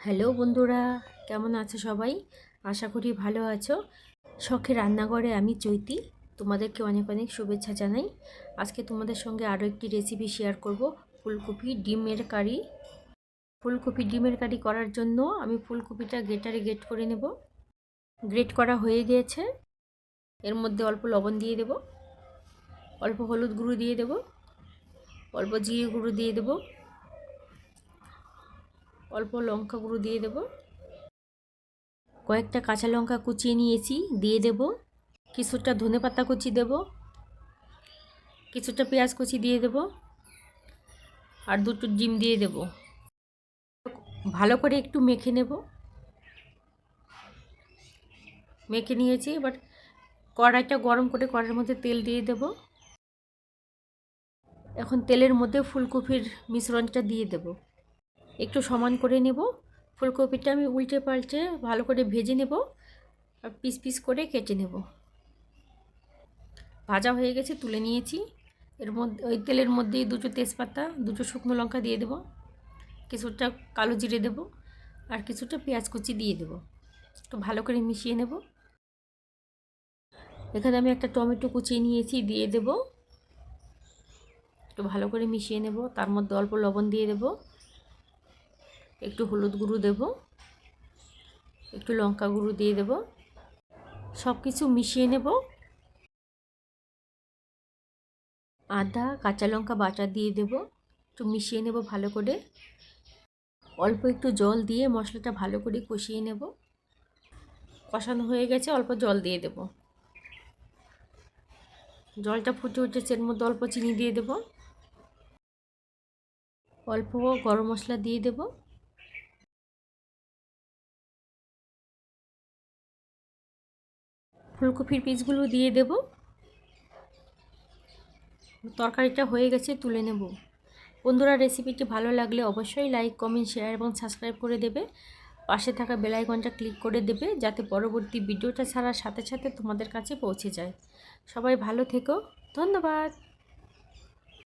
Hello বন্ধুরা, কেমন আছো সবাই? আশা করি ভালো আছো। শখে রান্নাঘরে আমি চৈতি, তোমাদেরকে অনেক অনেক শুভেচ্ছা জানাই। আজকে তোমাদের সঙ্গে আরও একটি রেসিপি শেয়ার করব, ফুলকপি ডিমের কারি। ফুলকপি ডিমের কারি করার জন্য আমি ফুলকপিটা গেটারে গেট করে নেব। গ্রেট করা হয়ে গিয়েছে। এর মধ্যে অল্প লবণ দিয়ে দেব। অল্প হলুদ গুঁড়ো দিয়ে দেব। অল্প জিরে গুঁড়ো দিয়ে দেবো। অল্প লঙ্কা গুঁড়ো দিয়ে দেব। কয়েকটা কাঁচা লঙ্কা কুচিয়ে নিয়েছি, দিয়ে দেব। কিছুটা ধনে পাতা কুচি দেব। কিছুটা পেঁয়াজ কুচি দিয়ে দেব। আর দুটো ডিম দিয়ে দেব। ভালো করে একটু মেখে নেব। মেখে নিয়েছি, এবার কড়াইটা গরম করে কড়াইয়ের মধ্যে তেল দিয়ে দেব। এখন তেলের মধ্যে ফুলকপির মিশ্রণটা দিয়ে দেবো। একটু সমান করে নেব। ফুলকপিটা আমি উল্টে পাল্টে ভালো করে ভেজে নেব আর পিস পিস করে কেটে নেব। ভাজা হয়ে গেছে, তুলে নিয়েছি। এর মধ্যে, ওই তেলের মধ্যেই দুটো তেজপাতা, দুটো শুকনো লঙ্কা দিয়ে দেবো। কিছুটা কালো জিরে দেব আর কিছুটা পেঁয়াজ কুচি দিয়ে দেব। একটু ভালো করে মিশিয়ে নেব। এখানে আমি একটা টমেটো কুচিয়ে নিয়েছি, দিয়ে দেব। একটু ভালো করে মিশিয়ে নেব। তার মধ্যে অল্প লবণ দিয়ে দেবো। একটু হলুদ গুঁড়ো দেব, একটু লঙ্কা গুঁড়ো দিয়ে দেব, সব কিছু মিশিয়ে নেব। আদা, কাঁচা লঙ্কা বাটা দিয়ে দেব, একটু মিশিয়ে নেব ভালো করে। অল্প একটু জল দিয়ে মশলাটা ভালো করে কষিয়ে নেব। কষানো হয়ে গেছে, অল্প জল দিয়ে দেব। জলটা ফুটে উঠেছে, এর মধ্যে অল্প চিনি দিয়ে দেব। অল্প গরম মশলা দিয়ে দেবো। ফুলকপির পিসগুলো দিয়ে দেব। তরকারিটা হয়ে গেছে, তুলে নেব। বন্ধুরা, রেসিপিটি ভালো লাগলে অবশ্যই লাইক, কমেন্ট, শেয়ার এবং সাবস্ক্রাইব করে দেবে। পাশে থাকা বেলাইকনটা ক্লিক করে দেবে, যাতে পরবর্তী ভিডিওটা ছাড়ার সাথে সাথে তোমাদের কাছে পৌঁছে যায়। সবাই ভালো থেকো। ধন্যবাদ।